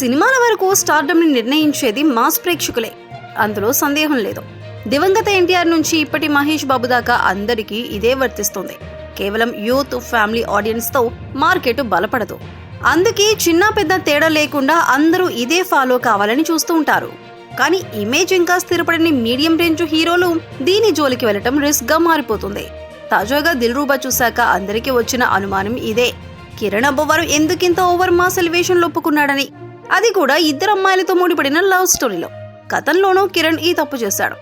సినిమాల వరకు స్టార్డమ్ని నిర్ణయించేది మాస్ ప్రేక్షకులే. అందులో సందేహం లేదు. దివంగత ఎన్టీఆర్ నుంచి ఇప్పటి మహేష్ బాబు దాకా అందరికీ ఇదే వర్తిస్తుంది. కేవలం యూత్ ఫ్యామిలీ ఆడియన్స్తో మార్కెట్ బలపడదు. అందుకే చిన్న పెద్ద తేడా లేకుండా అందరూ ఇదే ఫాలో కావాలని చూస్తూ ఉంటారు. కానీ ఇమేజ్ ఇంకా స్థిరపడని మీడియం రేంజ్ హీరోలు దీని జోలికి వెళ్ళటం రిస్క్గా మారిపోతుంది. తాజాగా దిల్రూబా చూశాక అందరికీ వచ్చిన అనుమానం ఇదే. కిరణ్ అబ్బవారు ఎందుకింత ఓవర్ మాస్ ఎలివేషన్ ఒప్పుకున్నాడని అది కూడా ఇద్దరు అమ్మాయిలతో ముడిపడిన లవ్ స్టోరీలో. గతంలోనూ కిరణ్ ఈ తప్పు చేశాడు.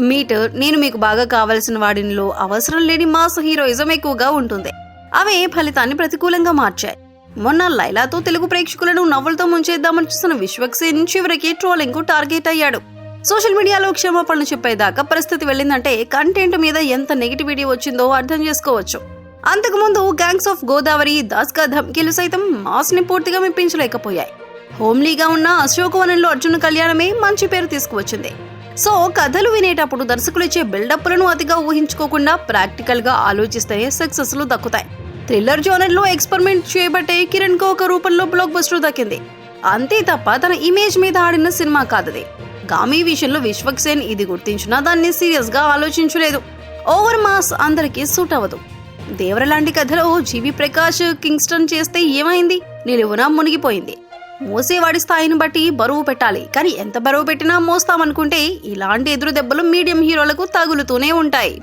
మీటర్ నేను మీకు బాగా కావలసిన వాడినిలో అవసరం లేని మాస్ హీరోయిజం ఎక్కువగా ఉంటుంది. అవే ఫలితాన్ని ప్రతికూలంగా మార్చాయి. మొన్న లైలాతో తెలుగు ప్రేక్షకులను నవ్వులతో ముంచేద్దామని చూస్తున్న విశ్వక్సేన్ చివరికి ట్రోలింగ్కు టార్గెట్ అయ్యాడు. సోషల్ మీడియాలో క్షమాపణలు చెప్పేదాకా పరిస్థితి వెళ్ళిందంటే కంటెంట్ మీద ఎంత నెగిటివిటీ వచ్చిందో అర్థం చేసుకోవచ్చు. అంతకుముందు గ్యాంగ్స్ ఆఫ్ గోదావరి దాస్కా ధమ్కీలు సైతం మాస్ని పూర్తిగా మెప్పించలేకపోయాయి. హోమ్లీగా ఉన్న అశోకవనంలో అర్జున కళ్యాణమే మంచి పేరు తీసుకువచ్చింది. సో కథలు వినేటప్పుడు దర్శకులు ఇచ్చే బిల్డప్లను అతిగా ఊహించుకోకుండా ప్రాక్టికల్గా ఆలోచిస్తేనే సక్సెస్లు దక్కుతాయి. థ్రిల్లర్ జోనర్లో ఎక్స్పెరిమెంట్ చేయబట్టే కిరణ్కు ఒక రూపంలో బ్లాక్ బస్టర్ దక్కింది. అంతే తప్ప తన ఇమేజ్ మీద ఆడిన సినిమా కాదది. గామి విషయంలో విశ్వక్సేన్ ఇది గుర్తించినా దాన్ని సీరియస్గా ఆలోచించలేదు. ఓవర్ మాస్ అందరికీ సూట్ అవ్వదు. దేవర లాంటి కథలో జీవి ప్రకాష్ కింగ్స్టన్ చేస్తే ఏమైంది? నిలువున మునిగిపోయింది. మోసేవాడి స్థాయిని బట్టి బరువు పెట్టాలి. కానీ ఎంత బరువు పెట్టినా మోస్తామనుకుంటే ఇలాంటి ఎదురు దెబ్బలు మీడియం హీరోలకు తగులుతూనే ఉంటాయి.